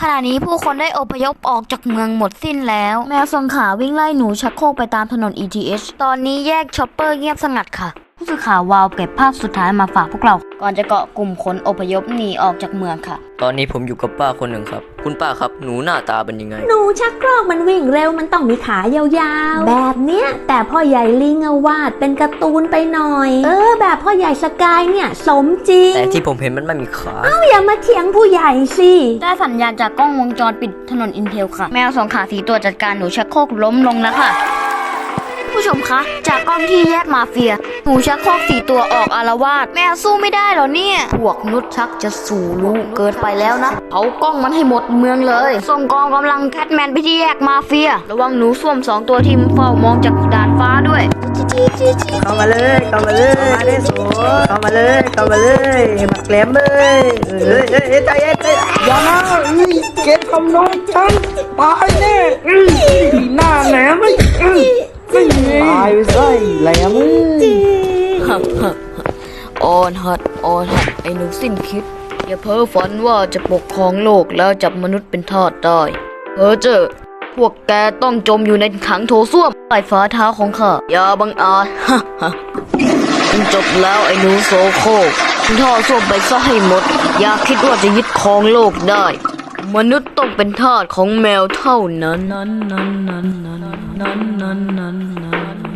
ขณะนี้ผู้คนได้อพยพออกจากเมืองหมดสิ้นแล้ว แมวสังขาวิ่งไล่หนูชักโครกไปตามถนน ETH ตอนนี้แยกชอปเปอร์เงียบสงัดค่ะ ผู้สื่อข่าววาวเก็บภาพสุดท้ายมาฝากพวกเรา ก่อนจะเกาะกลุ่มคนอพยพหนีออกจากเมืองค่ะ ตอนนี้ผมอยู่กับป้าคนหนึ่งครับ คุณป้าครับหนูหน้าตาเป็นยังไง หนูชักโครกมันวิ่งเร็วมันต้องมีขายาวๆ แบบเนี้ย แต่พ่อใหญ่ลิงอะวาดเป็นการ์ตูนไปหน่อย เออ แบบพ่อใหญ่สกายเนี่ยสมจริงแต่ที่ผมเห็นมันไม่มีขาอย่ามาเถียงผู้ใหญ่สิได้สัญญาณจากกล้องวงจรปิดถนนอินเทลค่ะ แมวสองขาสีตัวจัดการหนูชักโครกล้มลงแล้วค่ะ ผู้ชมคะ จากกล้องที่แยกมาเฟีย หนูชักโครกสีตัวออกอารวาสแมวสู้ไม่ได้เหรอเนี่ย พวกนุชชักจะสู่รู้เกินไปแล้วนะเผากล้องมันให้หมดเมืองเลย ส่งกองกำลังแคทแมนไปที่แยกมาเฟีย ระวังหนูส้วมสองตัวที่เฝ้ามองจากดาดฟ้าด้วยเข้ามาเลยเข้ามาเลยมาได้สูเข้ามาเลยเข้ามาเลยบักแหลมเลยเอ้ยเอ้ยเอ้ยใจเย็นใจเย็นอย่านะเอ้ยเกตทำน้องฉันตายแน่เอ้ยหน้าแหลม แหลมเอ้ยออนฮัดออนฮัดไอ้หนูสิ้นคิด อย่าเพ้อฝันว่าจะปกครองโลกแล้วจับมนุษย์เป็นทาสได้เพ้อเจอพวกแกต้องจมอยู่ในขังโถส้วมใต้ฝ่าเท้าของข้าอย่าบังอาจมันจบแล้วไอ้หนูโซโคกท่อส้วมไปซะให้หมด อย่าคิดว่าจะยึดครองโลกได้ มนุษย์ต้องเป็นทาสของแมวเท่านั้นนั้นนั้นนั้นนั้นนั้นนั้นนั้น